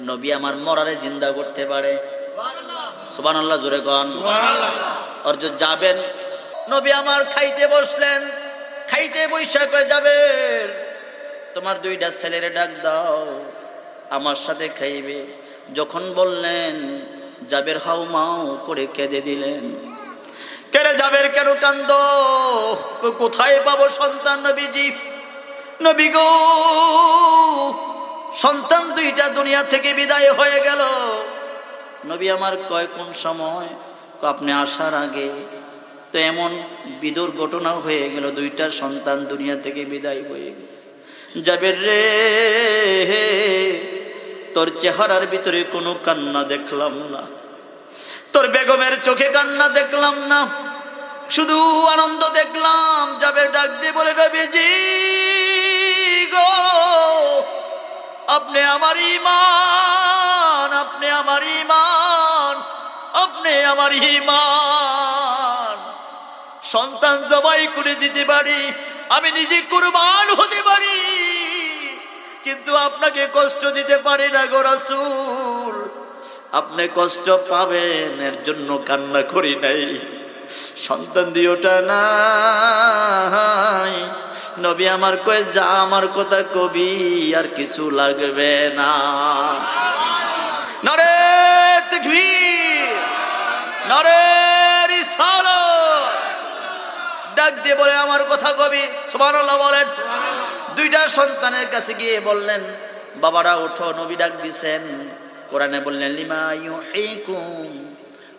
নবী আমার মরারে জিন্দা করতে পারে। সুবান আল্লাহ জোরে কন। অর্জুন যাবেন। নবী আমার খাইতে বসলেন। খাইতে বৈশাখ হয়ে যাবে তোমার দুইটা ছেলেরে ডাক দাও। আমার সাথে খাইবে। যখন বললেন জাবের হাউ মাও করে কেঁদে দিলেন। কেড়ে যাবের কেন কান্দ? কোথায় পাবো সন্তান নবীজি? নবী গো সন্তান দুইটা দুনিয়া থেকে বিদায় হয়ে গেল। নবী আমার কয়, কোন সময়? আপনি আসার আগে। তো এমন বিদুর ঘটনা হয়ে গেল, দুইটা সন্তান দুনিয়া থেকে বিদায় হয়ে গেল। যাবে রে তোর চেহারার ভিতরে কোনো কান্না দেখলাম না। তোর বেগমের চোখে কান্না দেখলাম না। শুধু আনন্দ দেখলাম। যাবে ডাক দিয়ে বলে রবিজি গো আপনি আমার ইমান আপনি আমার ইমান আপনি আমার ইমান সন্তান জবাই করে দিতে পারি, আমি নিজে কুরবান হতে পারি, কিন্তু আপনাকে কষ্ট দিতে পারি না গো রাসূল। আপনি কষ্ট পাবেন, এর জন্য কান্না করি নাই। সন্তান দিওটা নাই। নবী আমার কয়ে, যা আমার কথা কবি, আর কিছু লাগবে না। নরে ডাক আমার কথা কবি। বলেন। দুইটা কাছে গিয়ে বললেন, বাবারা নবী বললেন, লিমা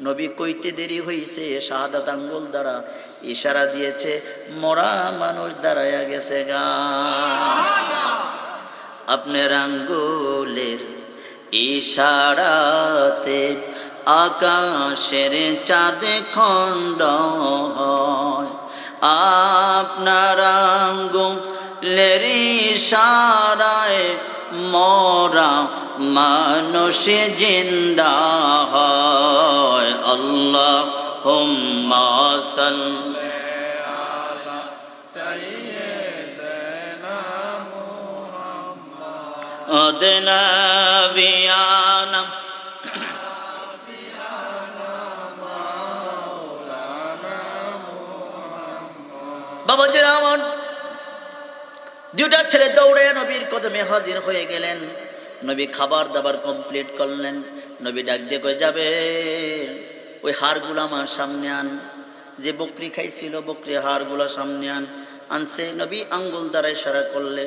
নবী কইতে দেরি হইছে, শাহাদাত আঙ্গুল দ্বারা। ইশারা দিয়েছে, মরা মানুষ দাঁড়ায়া গেছে গা। আপনার আঙ্গুলের ইশারাতে আকাশের চাঁদে খণ্ড হয়। আপনার আঙ্গুলের ইশারায় মরা মানুষ জিন্দা হয়। আল্লাহ হুম্মা সাল্লি أدنى بيانا বাবা যে আমার দুটা ছেলে দৌড়ে নবীর কদমে হাজির হয়ে গেলেন নবী খাবার দাবার কমপ্লিট করলেন নবী ডাক দিয়ে কয়ে যাবে ওই হাড়গুলো আমার সামনে আন। যে বকরি খাইছিল বকরি হাড়গুলো সামনে আন। আনছে, নবী আঙ্গুল দ্বারা ইশারা করলে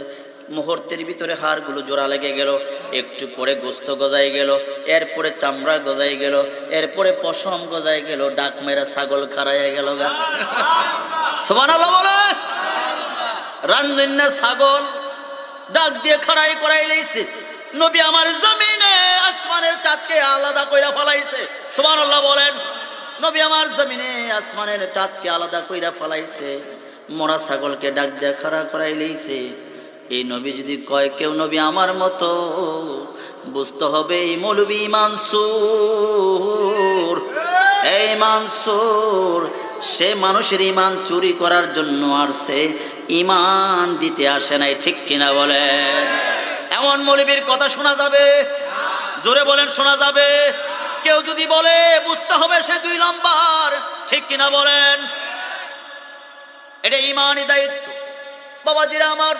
মুহূর্তের ভিতরে হাড়গুলো জোড়া লেগে গেল, একটু পরে গোস্ত গজাই গেল, এরপরে চামড়া গজাই গেল, এরপরে পশম গজাই গেল, ডাক মেরা ছাগল খারাইয়া গেল রান্ধন্যা ছাগল ডাক দিয়ে খাড়াই করাই লাইছে। নবী আমার জমিনে আসমানের চাঁদকে আলাদা কইরা ফলাইছে। সুবহানাল্লাহ বলেন, নবী আমার জমিনে আসমানের চাঁদকে আলাদা কইরা ফলাইছে। মরা ছাগলকে ডাক দিয়ে খাড়া করাই লইছে। এই নবী যদি কয়, কেউ নবী আমার মতো, বুঝতে হবে এই মৌলবী মানসুর। এই মানসুর, সে মানুষের ইমান চুরি করার জন্য আর সে ইমান দিতে আসে নাই, ঠিক কিনা বলে এমন মৌলবীর কথা শোনা যাবে জোরে বলেন, শোনা যাবে? কেউ যদি বলে, বুঝতে হবে সে দুই নাম্বার ঠিক কিনা বলেন? এটা ইমানই দায়িত্ব। বাবাজিরা আমার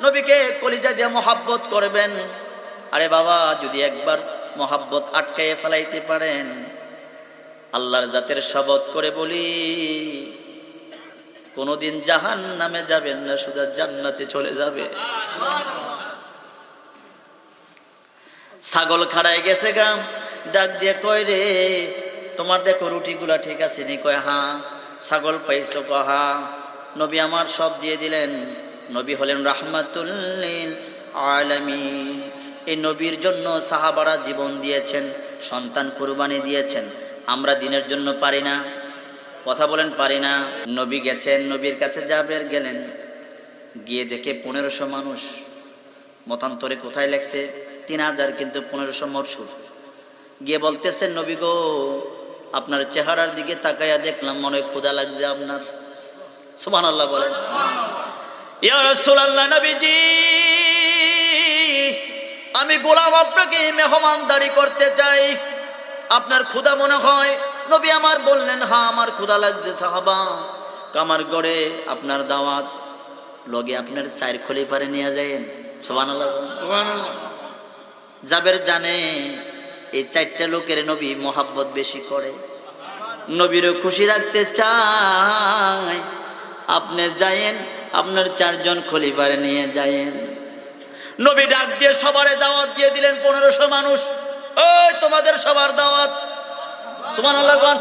নবীকে কলিজা দিয়ে মহাব্বত করবেন। আরে বাবা, যদি একবার মহাব্বত আটকাইয়ে ফেলাইতে পারেন, আল্লাহর জাতের শপথ করে বলি, কোনোদিন জাহান নামে যাবেন না, শুধু জান্নাতে চলে যাবে। ছাগল খাড়ায় গেছে গাম। ডাক দিয়ে কয় রে, তোমার দেখো রুটিগুলা ঠিক আছে নি? কয় হ্যাঁ ছাগল পাইছো কয় হ্যাঁ নবী আমার সব দিয়ে দিলেন। নবী হলেন রাহমাতুল্লিল আলামিন। এই নবীর জন্য সাহাবারা জীবন দিয়েছেন, সন্তান কুরবানি দিয়েছেন। আমরা দিনের জন্য পারি না। কথা বলেন, পারি না। নবী গেছেন, নবীর কাছে যাবের গেলেন। গিয়ে দেখে পনেরোশো মানুষ। মতান্তরে কোথায় লেখছে? তিন হাজার কিন্তু পনেরোশো মরশুর গিয়ে বলতেছেন নবী গো, আপনার চেহারার দিকে তাকাইয়া দেখলাম, মনে ক্ষুদা লাগছে আপনার। সুবান আল্লাহ বলেন নবীজি, আমি গোলাম আপনাকে মেহমানদারি করতে চাই। আপনার ক্ষুদা মনে হয়? নবী আমার বললেন হা আমার ক্ষুদা লাগছে সাহাবা। কামার গড়ে আপনার দাওয়াত, লগে আপনার চায়ের খলি পারে নিয়ে যায়েন সোবান জাবের জানে এই চারটা লোকের নবী মোহাব্বত বেশি করে। নবীরও খুশি রাখতে চায়। আপনি যায়েন, আপনার চারজন খলিফারে নিয়ে যায়েন। নবী ডাক দিয়ে সবারে দাওয়াত দিয়ে দিলেন পনেরোশো মানুষ। ওই তোমাদের সবার দাওয়াত। সুমান আল্লাহ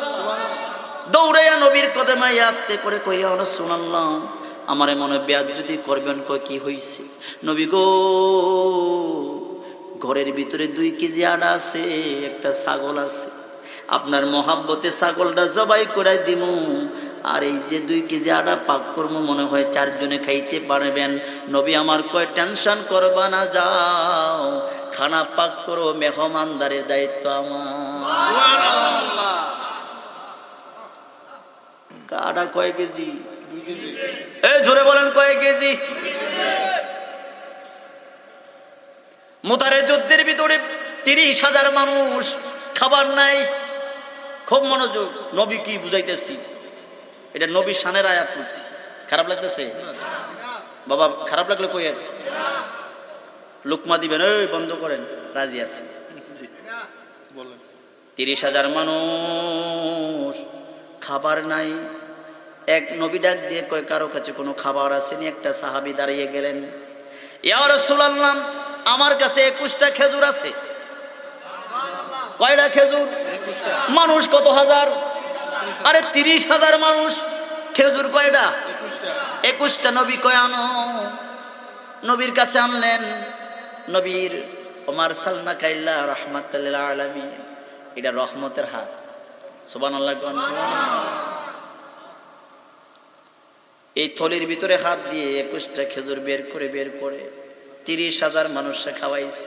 দৌড়াইয়া নবীর কদমাই আসতে করে কইয়া হলো শুনাল্লাম আমারে মনে ব্যাজ যদি করবেন কই কি হইছে? নবী গো ঘরের ভিতরে দুই কেজি আটা আছে, একটা ছাগল আছে। আপনার মহাব্বতে ছাগলটা জবাই করে দিমু। আর এই যে দুই কেজি আটা পাক করব মনে হয় চারজনে খাইতে পারবেন। নবী আমার কয়, টেনশন করবা না, যাও। খানা পাক করো, মেহমানদারের দায়িত্ব আমার। আটা কয় কেজি? এই জোরে বলেন, কয় কেজি? মোতারে যুদ্ধের ভিতরে তিরিশ হাজার মানুষ, খাবার নাই। খুব মনোযোগ, নবী কি বুঝাইতেছি? এটা নবী সানের আয়াত করছি খারাপ লাগতেছে? বাবা, খারাপ লাগলে কই লুকমা দিবেন ওই বন্ধ করেন, রাজি আছে। তিরিশ হাজার মানুষ, খাবার নাই। এক নবী ডাক দিয়ে কয়, কারও কাছে কোনো খাবার আসেনি? একটা সাহাবি দাঁড়িয়ে গেলেন। ইয়ার সুলাল্লাম আমার কাছে একুশটা খেজুর আছে। কয়টা খেজুর? মানুষ কত হাজার? আরে তিরিশ হাজার মানুষ। খেজুর কয়টা? একুশটা। নবী কয়, আনো। নবীর কাছে আনলেন। নবীর, ওমার সালনা কাইল্লা রহমাতুল্লাহ আলমী এটা রহমতের হাত। সুবান এই থলির ভিতরে হাত দিয়ে একুশটা খেজুর বের করে বের করে তিরিশ হাজার মানুষকে খাওয়াইছে।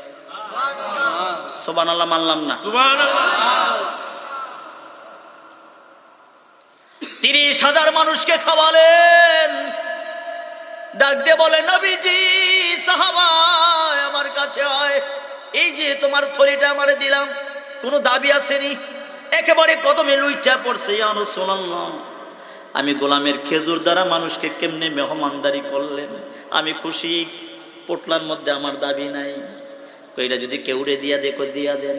সোবান আল্লাহ মানলাম না। তিরিশ হাজার মানুষকে খাওয়ালেন। ডাক দিয়ে বলে, নবীজি সাহাবায় আমার কাছে হয় এই যে তোমার থলিটা আমারে দিলাম, কোনো দাবি আসেনি। একেবারে কদমে লুইচা পড়ছে আমি গোলামের খেজুর দ্বারা মানুষকে কেমনে মেহমানদারি করলেন? আমি খুশি। পোটলার মধ্যে আমার দাবি নাই। কইটা যদি কেউরে দিয়া দেখো দিয়া দেন।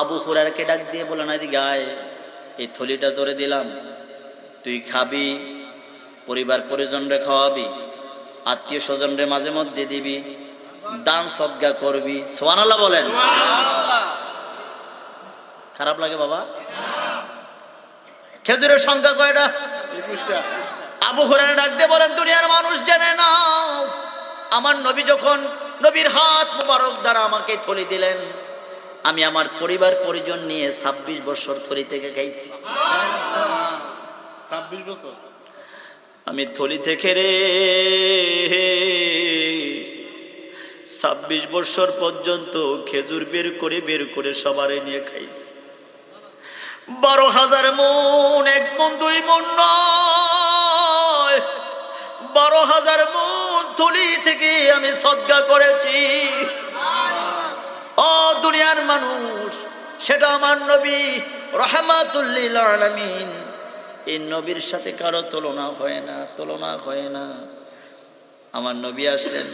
আবু হুরারকে ডাক দিয়ে বলে না দি গায়ে এই থলিটা তোরে দিলাম। তুই খাবি পরিবার পরিজনরে খাওয়াবি আত্মীয় স্বজনরে মাঝে মধ্যে দিবি দান সদ্গা করবি। সোয়ান আল্লাহ বলেন খারাপ লাগে বাবা? খেজুরের সংখ্যা কয়টা? আবু হুরান ডাক দিয়ে বলেন দুনিয়ার মানুষ জেনে নাও আমার নবী যখন নবীর হাত মুবারক দ্বারা আমাকে থলি দিলেন আমি আমার পরিবার পরিজন নিয়ে ছাব্বিশ বছর থলি থেকে খাইছি। ছাব্বিশ বছর? আমি থলি থেকে রে ছাব্বিশ বছর পর্যন্ত খেজুর বের করে বের করে সবারে নিয়ে খাইছি। বারো হাজার মন এক মন দুই মন নয় বারো হাজার মন থলি থেকে আমি সদ্গা করেছি। ও দুনিয়ার মানুষ, সেটা আমার নবী রহমাতুল্লিল আলামিন। এই নবীর সাথে কারও তুলনা হয় না, তুলনা হয় না। আমার নবী আসলেন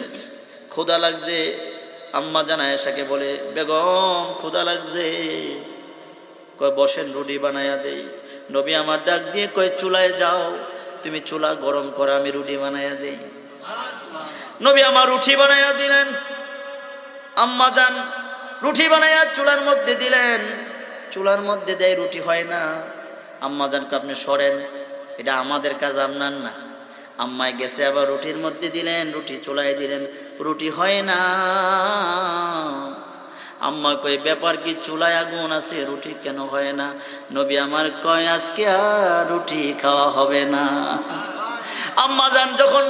ক্ষুদা লাগছে, আম্মা জানা এসাকে বলে, বেগম ক্ষুদা লাগছে। কয়, বসেন, রুটি বানাইয়া দেই। নবী আমার ডাক দিয়ে কয়, চুলায় যাও, তুমি চুলা গরম করে, আমি রুটি বানাইয়া দেই। নবী আমার রুটি বানাইয়া দিলেন। আম্মা যান, রুটি বানাইয়া চুলার মধ্যে দিলেন। চুলার মধ্যে দেয় রুটি হয় না। আম্মা জানকে আপনি সরেন, এটা আমাদের কাজ, আপনার না। আম্মায় গেছে আবার রুটির মধ্যে দিলেন, রুটি চুলায় দিলেন, রুটি হয় না। আম্মা কই ব্যাপার কি, চুলায় আগুন আছে, রুটি কেন হয় না? নবী আমার কয়, আজকে আর রুটি খাওয়া হবে না। আম্মা যান, যখন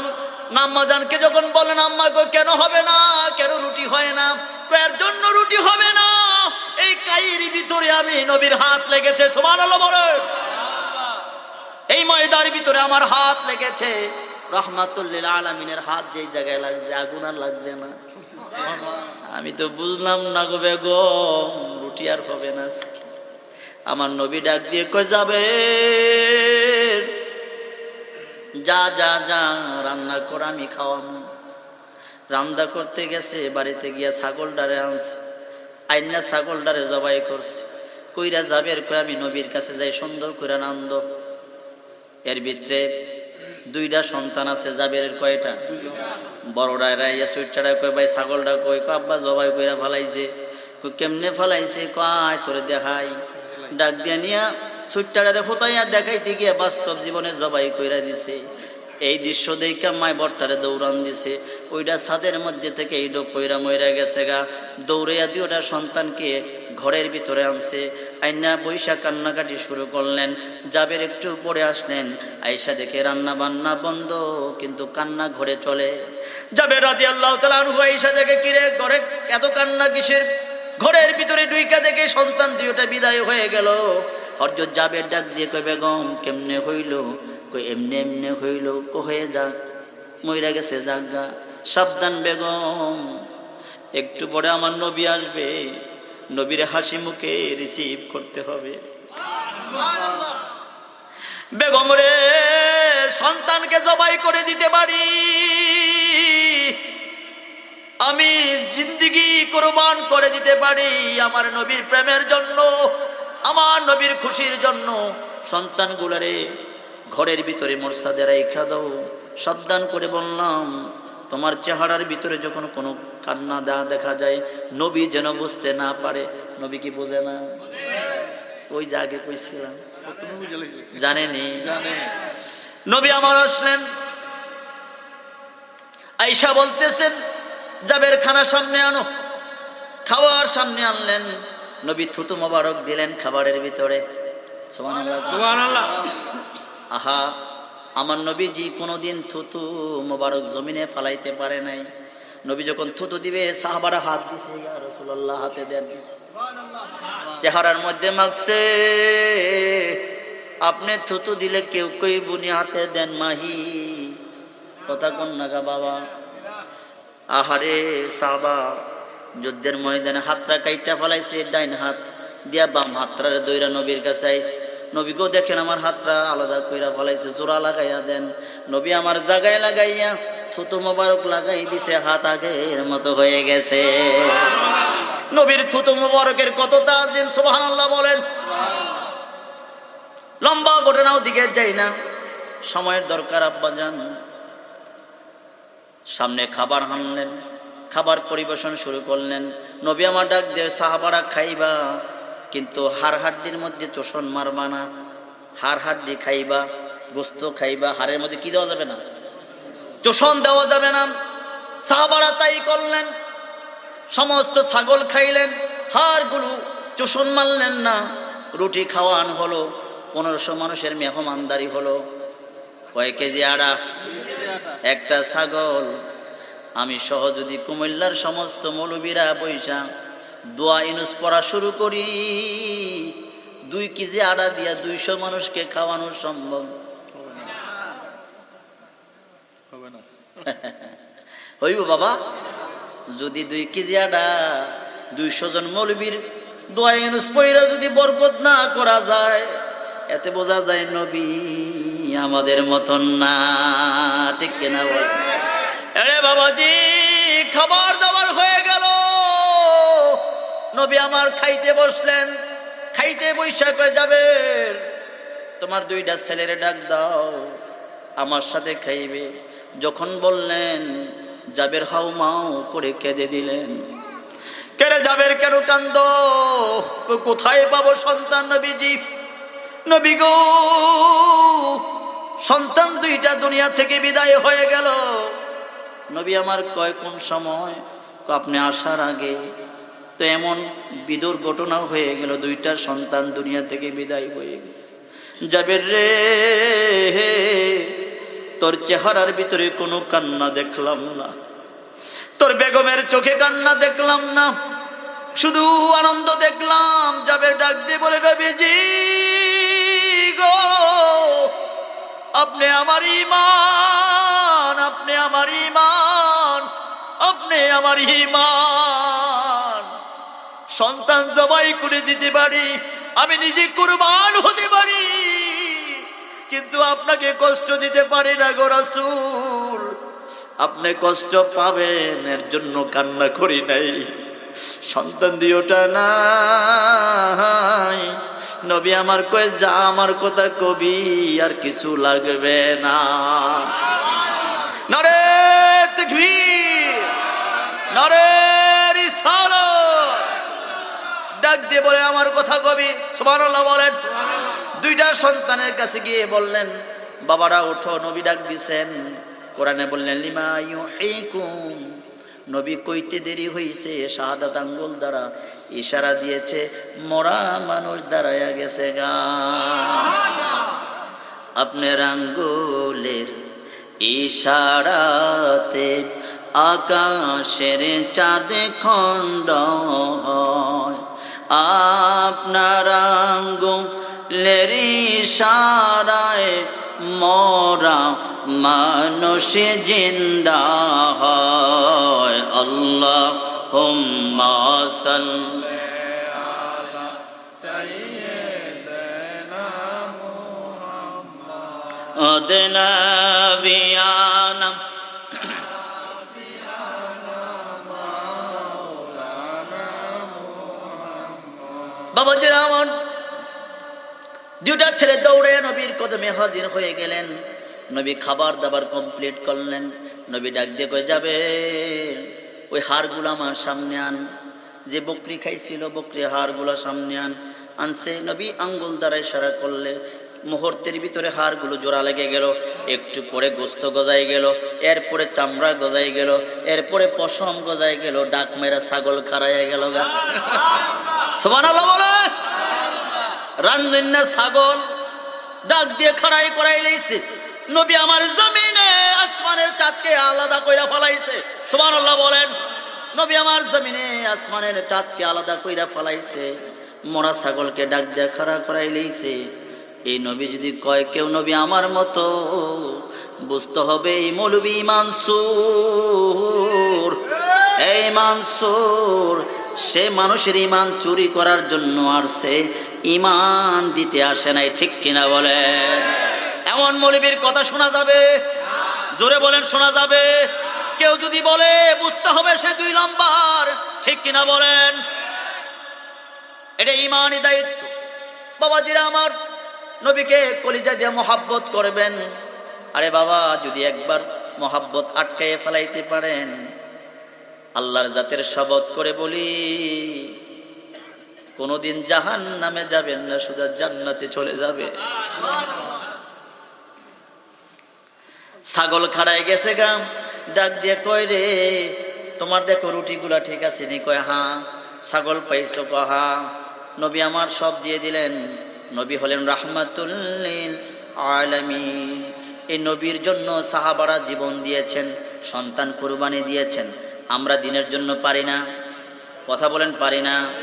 আম্মা জানকে যখন বলেন, আম্মা গো, কেন হবে না? কেন রুটি হয় না? কয়ের জন্য রুটি হবে না। এই কাইরি ভিতরে আমি নবীর হাত লেগেছে। সমান বলেন। এই ময়দার ভিতরে আমার হাত লেগেছে। রহমাতুল্লিল আলমিনের হাত যেই জায়গায় লাগছে, আগুন আর লাগবে না। আমি তো বুঝলাম না গো বেগম, রুটি আর হবে না। আমার নবী ডাক দিয়ে কই যাবে। যা যা যা রান্না করে, আমি খাওয়াবো রান্না করতে গেছে, বাড়িতে গিয়া ছাগলটারে আনছে। আইনা ছাগলটারে জবাই করছে। কইরা যাবের কই আমি নবীর কাছে যাই, সুন্দর করে আনন্দ এর ভিতরে দুইটা সন্তান আছে, জাবের কয়টা? বড়রা রাইয়া সুইটারা কই ভাই ছাগলটা কই কই আব্বা, জবাই কইরা ফালাইছে। কেমনে ফালাইছে? কয় তোরে দেখাই। ডাক দিয়া নিয়া দেখাইতে গিয়ে বাস্তব জীবনে জবাই কইরা দিছে। এই দৃশ্য দেখা মায় বট্টারে দৌড়ান দিছে। ওইটা ছাদের মধ্যে থেকে এই ডোক মইরা গেছে গা। দৌড়াইয়া দিয়ে ওটা সন্তানকে ঘরের ভিতরে আনছে। আইনা বৈশাখ কান্নাকাটি শুরু করলেন। জাবের একটু পরে আসলেন। আইসা দেখে রান্না বান্না বন্ধ, কিন্তু কান্না ঘরে চলে। যাবে রাজি আল্লাহ আইসা দেখে কিরে ঘরে এত কান্না কিসের? ঘরের ভিতরে ডুইকা দেখে সন্তান দুইটা বিদায় হয়ে গেল। হরজত জাবের ডাক দিয়ে কই বেগম, কেমনে হইল? কই এমনি এমনি হইল, কো হয়ে যাক, মইরা গেছে জাগা, সাবধান বেগম, একটু পরে আমার নবী আসবে, নবীর হাসি মুখে রিসিভ করতে হবে। বেগম রে, সন্তানকে জবাই করে দিতে পারি, আমি জিন্দিগি কোরবান করে দিতে পারি আমার নবীর প্রেমের জন্য। আমার নবীর খুশির জন্য সন্তানগুলারে ঘরের ভিতরে মোরসাদের রেখা দাও। সাবধান করে বললাম, তোমার চেহারার ভিতরে যখন কোনো কান্না দেওয়া দেখা যায়, নবী যেন বুঝতে না পারে। নবী কি বোঝে না? ওই যে আগে কইছিলাম। জানেনি? জানে নবী আমার আসলেন। আইসা বলতেছেন জাবের খানা সামনে আনো। খাওয়ার সামনে আনলেন। নবী থুতু মোবারক দিলেন খাবারের ভিতরে। আহা আমার নবীজি কোনোদিন থুতু মোবারক জমিনে ফালাইতে পারে নাই। নবী যখন থুতু দিবে সাহাবারা হাত দিছে রাসূলুল্লাহ হাতে দেন। চেহারার মধ্যে মাগছে আপনি থুতু দিলে কেউ কই বুনি হাতে দেন মাহি? কথা কোন নাগা বাবা। আহারে সাবা যুদ্ধের ময়দানে হাতটা কাইটা ফেলাইছে, ডাইন হাত দিয়া বাম হাতটারে দইরা নবীর কাছে আইছে। নবীকেও দেখেন আমার হাতটা আলাদা কইরা ফলাইছে, জোড়া লাগাইয়া দেন। নবী আমার জাগায় লাগাইয়া থুতু মোবারক লাগাই দিছে, হাত আগের মতো হয়ে গেছে। নবীর থুতু মোবারকের কত তাজিম, সুবহানাল্লাহ বলেন। লম্বা ঘটনাও দিকে যাই না, সময়ের দরকার আব্বা যান সামনে খাবার আনলেন খাবার পরিবেশন শুরু করলেন। নবী আমার ডাক দিয়ে, সাহাবারা খাইবা, কিন্তু হাড় হাড্ডির মধ্যে চোষণ মারবা না। হাড় হাড্ডি খাইবা, গোস্ত খাইবা, হাড়ের মধ্যে কি দেওয়া যাবে না? চোষণ দেওয়া যাবে না। সাহাবারা তাই করলেন। সমস্ত ছাগল খাইলেন, হাড়গুলো চোষণ মারলেন না। রুটি খাওয়ান হলো, পনেরোশো মানুষের মেহমানদারি হলো। কয় কেজি আড়া? একটা ছাগল আমি সহ যদি কুমিল্লার সমস্ত মৌলবীরা বৈশা দোয়া ইনুস পড়া শুরু করি দুই কেজি আড়া দিয়া দুইশো মানুষকে খাওয়ানো সম্ভব। হইব বাবা। যদি দুই কেজি আডা দুইশো জন মৌলবীর দোয়া ইনুস পইরা যদি বরকত না করা যায় এতে বোঝা যায় নবী আমাদের মতন না। ঠিক কিনা বল? আরে বাবাজি, খাবার দাবার হয়ে গেল। নবী আমার খাইতে বসলেন, খাইতে বৈশাখ হয়ে যাবে। তোমার দুইটা ছেলের ডাক দাও, আমার সাথে খাইবে। যখন বললেন, জাবের হাউ মাও করে কেঁদে দিলেন। কেড়ে যাবের কেন কান্দ? কোথায় পাবো সন্তান নবীজি? নবী গো, সন্তান দুইটা দুনিয়া থেকে বিদায় হয়ে গেল। নবী আমার কয়, কোন সময়? আপনি আসার আগে। তো এমন বিদুর ঘটনা হয়ে গেল, দুইটা সন্তান দুনিয়া থেকে বিদায় হয়ে গেল। যাবের রে তোর চেহারার ভিতরে কোনো কান্না দেখলাম না। তোর বেগমের চোখে কান্না দেখলাম না। শুধু আনন্দ দেখলাম। যাবে ডাক দিয়ে বলে রবিজি গো আপনি আমার ইমান আপনি আমার ইমান আপনি আমার ইমান সন্তান জবাই করে দিতে পারি, আমি নিজে কুরবান হতে পারি, কিন্তু আপনাকে কষ্ট দিতে পারি না গো রাসূল। আপনি কষ্ট পাবেন, এর জন্য কান্না করি নাই। সন্তান দিওটা নাই। নবী আমার কয়ে, যা আমার কথা কবি, আর কিছু লাগবে না। নরে নরে ডাক আমার কথা কবি। বলেন। দুইটা কাছে গিয়ে বললেন, বাবারা নবী বললেন, লিমা নবী কইতে দেরি হইছে, শাহাদাত আঙ্গুল দ্বারা। ইশারা দিয়েছে, মরা মানুষ দাঁড়ায়া গেছে গা। আপনার আঙ্গুলের ইশারাতে আকাশের চাঁদে খণ্ড হয়। আপনার আঙ্গুলের ইশারায় মরা মানুষ জিন্দা হয়। আল্লাহ হুম্মা সাল্লি أدنى بيانا বাবা আমার দুটা ছেলে দৌড়ে নবীর কদমে হাজির হয়ে গেলেন নবী খাবার দাবার কমপ্লিট করলেন নবী ডাক দিয়ে কয়ে যাবে ওই হাড়গুলো আমার সামনে আন। যে বকরি খাইছিল বকরি হাড়গুলো সামনে আন। আনছে, নবী আঙ্গুল দ্বারা ইশারা করলে মুহূর্তের ভিতরে হাড়গুলো জোড়া লেগে গেল, একটু পরে গোস্ত গজাই গেল, এরপরে চামড়া গজাই গেল, এরপরে পশম গজাই গেল, ডাক মেরা ছাগল খারাইয়া গেল রান্ধন্যা ছাগল ডাক দিয়ে খাড়াই করাই লাইছে। নবী আমার জমিনে আসমানের চাঁদকে আলাদা কইরা ফলাইছে। সুবহানাল্লাহ বলেন, নবী আমার জমিনে আসমানের চাঁদকে আলাদা কইরা ফলাইছে, মরা ছাগলকে ডাক দিয়ে খাড়া করাই লাইছে। এই নবী যদি কয়, কেউ নবী আমার মতো, বুঝতে হবে এই মৌলবী মানসুর। এই মানসুর, সে মানুষের ইমান চুরি করার জন্য আর সে ইমান দিতে আসে নাই, ঠিক কিনা বলে? এমন মৌলবীর কথা শোনা যাবে? জোরে বলেন, শোনা যাবে? কেউ যদি বলে বুঝতে হবে সে দুই নাম্বার ঠিক কিনা বলেন? এটা ইমানই দায়িত্ব। বাবাজিরা আমার নবীকে কলিজা দিয়ে মহাব্বত করবেন। আরে বাবা যদি একবার মহাব্বত আটকাইয়ে ফেলাইতে পারেন আল্লাহর জাতের শপথ করে বলি কোনোদিন জাহান নামে যাবেন না শুধু জান্নাতে চলে যাবে। ছাগল খাড়ায় গেছে গাম ডাক দিয়ে কয় রে, তোমার দেখো রুটিগুলা ঠিক আছে নি? কয় হ্যাঁ ছাগল পাইছো কয় হ্যাঁ নবী আমার সব দিয়ে দিলেন। নবী হলেন রাহমাতুল্লিল আলামিন। এই নবীর জন্য সাহাবারা জীবন দিয়েছেন, সন্তান কুরবানি দিয়েছেন। আমরা দিনের জন্য পারি না। কথা বলেন, পারি না।